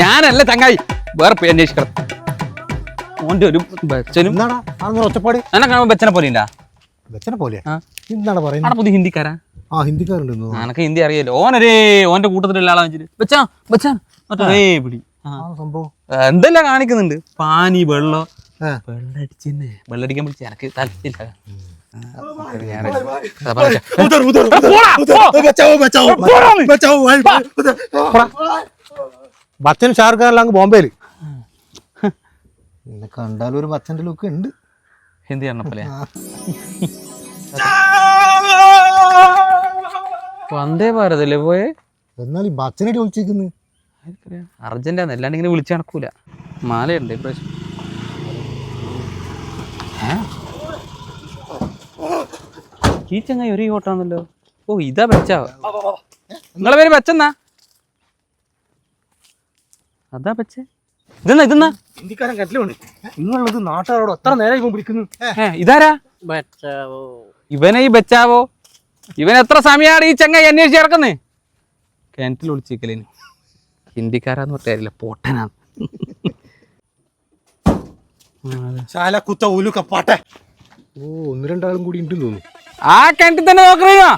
ഞാനല്ല ചങ്ങായി വേറെ പോയി അന്വേഷിക്കണം ഓന്റെ ഒരു ബച്ചനും ഒച്ചപ്പാട് എന്നെ കാണുമ്പോ ബച്ചനെ പോലെ ഉണ്ടാ ബച്ചനെ പോലെ. എന്താണ് പറയുന്നത് പുതിയ ഹിന്ദിക്കാരാ ആ ഹിന്ദിക്കാരുണ്ട്. നിനക്ക് ഹിന്ദി അറിയാലോ ഓനരേ ഓന്റെ കൂട്ടത്തിലുള്ള ആളാ വെച്ചിട്ട് ബച്ചാ ബച്ചാ മറ്റേ. ആ സംഭവം എന്തെല്ലാം കാണിക്കുന്നുണ്ട് പാനി വെള്ളം ഉദർ വെള്ളടിച്ചെന്നെ വെള്ളടിക്കാൻ വിളിച്ച് എനക്ക് താല്പര്യമില്ല ആ, ബച്ചാവോ ബച്ചാവോ പറഞ്ഞെ. ബച്ചൻ ഷാറുഖ് ഖാൻ അങ്ങ് ബോംബെയിൽ. എന്നെ കണ്ടാൽ ഒരു ബച്ചന്റെ ലുക്ക് ഉണ്ട്. ഹിന്ദി പറഞ്ഞപ്പോലെ വന്ദേ ഭാരതല്ലേ പോയെ? എന്നാൽ ഈ ബച്ചനെ ചോദിച്ചിരിക്കുന്നു അർജന്റാന്ന് അല്ലാണ്ട് ഇങ്ങനെ വിളിച്ചു നടക്കൂല. മാലയുണ്ട് ഇപ്രാവശ്യം? ഈ ചങ്ങായി ഒരു ഓട്ടാണല്ലോ ഓ ഇതാ ബച്ചാ നിങ്ങളെ പേര് ബച്ചെന്നാ? അതാ ബച്ചേ ഇതെന്നാ ഇതെന്നാ? ഹിന്ദിക്കാരൻ കട്ടിലുണ്ട് നിങ്ങളുള്ളത് നാട്ടുകാരോട് എത്ര നേരം ഇവൻ വിളിക്കുന്നു ഇതാരാ? ഇവനെ ഈ ബച്ചാവോ? ഇവൻ എത്ര സമയമാണ് ഈ ചങ്ങായി അന്വേഷിച്ച് ഇറക്കുന്നേ കിണറ്റിൽ ഒളിച്ചിരിക്കലേന്. ഹിന്ദിക്കാരാന്ന് പറഞ്ഞില്ല പൊട്ടനാണ്. ശാല കുത്ത ഉലു കപ്പാട്ടെ ഓ ഒന്ന് രണ്ടാളും കൂടി ഉണ്ടെന്ന് തോന്നുന്നു. ആ കിണറ്റിൽ തന്നെ നോക്കണോ